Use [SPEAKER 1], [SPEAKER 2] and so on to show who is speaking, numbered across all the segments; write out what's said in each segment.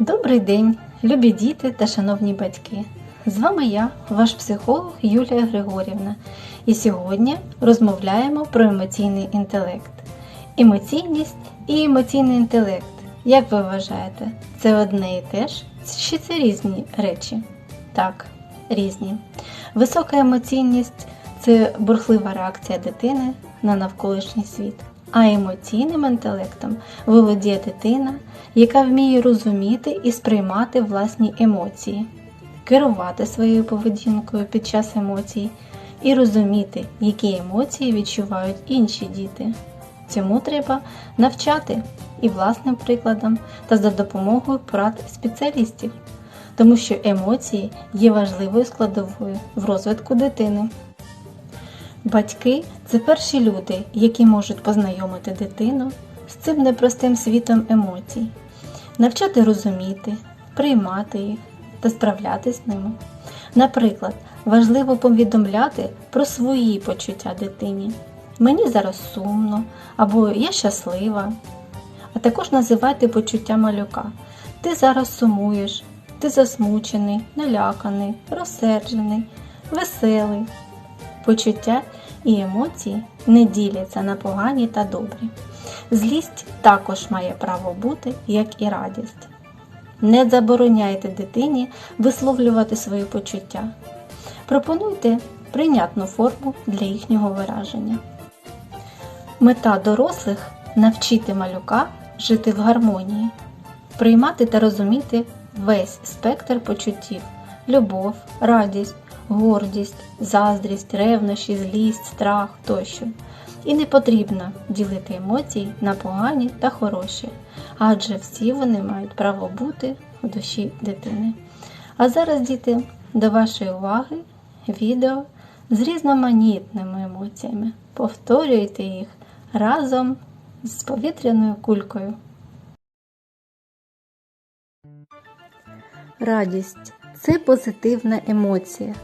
[SPEAKER 1] Добрий день, любі діти та шановні батьки. З вами я, ваш психолог Юлія Григорівна, і сьогодні розмовляємо про емоційний інтелект. Емоційність і емоційний інтелект. Як ви вважаєте, це одне і те ж? Чи це різні речі? Так, різні. Висока емоційність це бурхлива реакція дитини на навколишній світ. А емоційним інтелектом володіє дитина, яка вміє розуміти і сприймати власні емоції, керувати своєю поведінкою під час емоцій і розуміти, які емоції відчувають інші діти. Цьому треба навчати і власним прикладом та за допомогою порад спеціалістів, тому що емоції є важливою складовою в розвитку дитини. Батьки це перші люди, які можуть познайомити дитину з цим непростим світом емоцій, навчати розуміти, приймати їх та справлятись з ними. Наприклад, важливо повідомляти про свої почуття дитині. Мені зараз сумно або я щаслива. А також називати почуття малюка. Ти зараз сумуєш, ти засмучений, наляканий, розсерджений, веселий. Почуття і емоції не діляться на погані та добрі. Злість також має право бути, як і радість. Не забороняйте дитині висловлювати свої почуття. Пропонуйте прийнятну форму для їхнього вираження. Мета дорослих навчити малюка жити в гармонії, приймати та розуміти весь спектр почуттів любов, радість, гордість, заздрість, ревнощі, злість, страх тощо. І не потрібно ділити емоції на погані та хороші, адже всі вони мають право бути в душі дитини. А зараз, діти, до вашої уваги відео з різноманітними емоціями. Повторюйте їх разом з повітряною кулькою. Радість це позитивна емоція,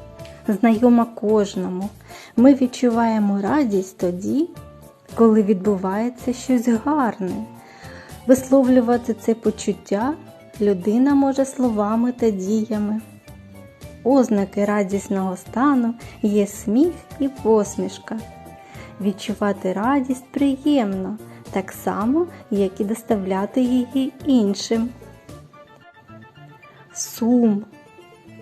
[SPEAKER 1] знайома кожному. Ми відчуваємо радість тоді, коли відбувається щось гарне. Висловлювати це почуття людина може словами та діями. Ознаки радісного стану є сміх і посмішка. Відчувати радість приємно, так само, як і доставляти її іншим. Сум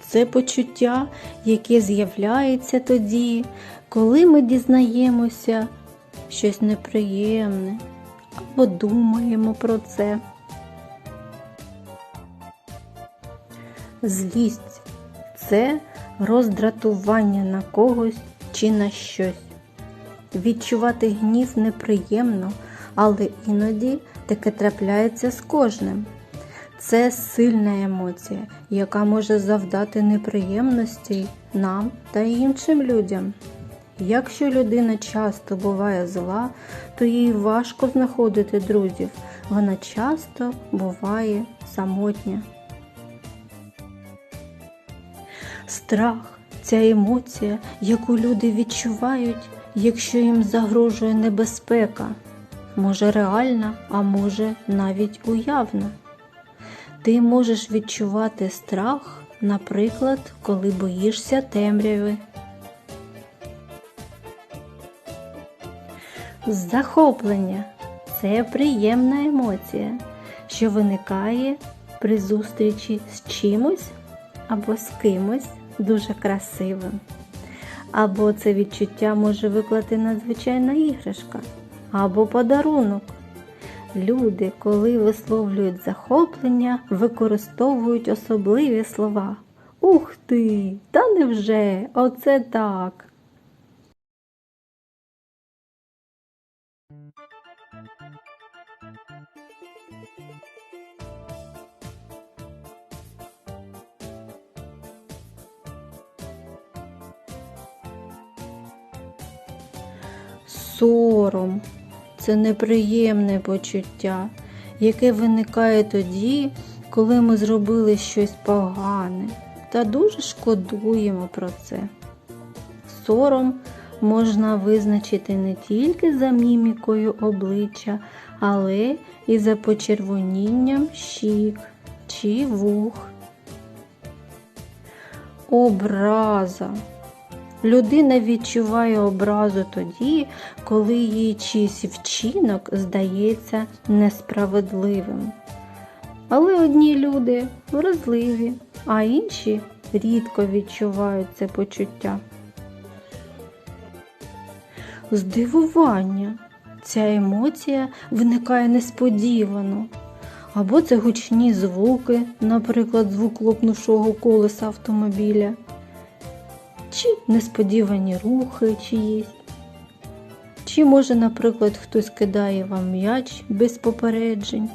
[SPEAKER 1] це почуття, яке з'являється тоді, коли ми дізнаємося щось неприємне або думаємо про це. Злість це роздратування на когось чи на щось. Відчувати гнів неприємно, але іноді таке трапляється з кожним. Це сильна емоція, яка може завдати неприємностей нам та іншим людям. Якщо людина часто буває зла, то їй важко знаходити друзів, вона часто буває самотня. Страх це емоція, яку люди відчувають, якщо їм загрожує небезпека, може реальна, а може навіть уявна. Ти можеш відчувати страх, наприклад, коли боїшся темряви. Захоплення це приємна емоція, що виникає при зустрічі з чимось або з кимось дуже красивим. Або це відчуття може виклати надзвичайна іграшка, або подарунок. Люди, коли висловлюють захоплення, використовують особливі слова. Ух ти! Та невже? Оце так! Сором це неприємне почуття, яке виникає тоді, коли ми зробили щось погане та дуже шкодуємо про це. Сором можна визначити не тільки за мімікою обличчя, але і за почервонінням щік чи вух. Образа. Людина відчуває образу тоді, коли їй чийсь вчинок здається несправедливим. Але одні люди вразливі, а інші рідко відчувають це почуття. Здивування. Ця емоція виникає несподівано. Або це гучні звуки, наприклад, звук лопнувшого колеса автомобіля, чи несподівані рухи чиїсь. Чи може, наприклад, хтось кидає вам м'яч без попереджень.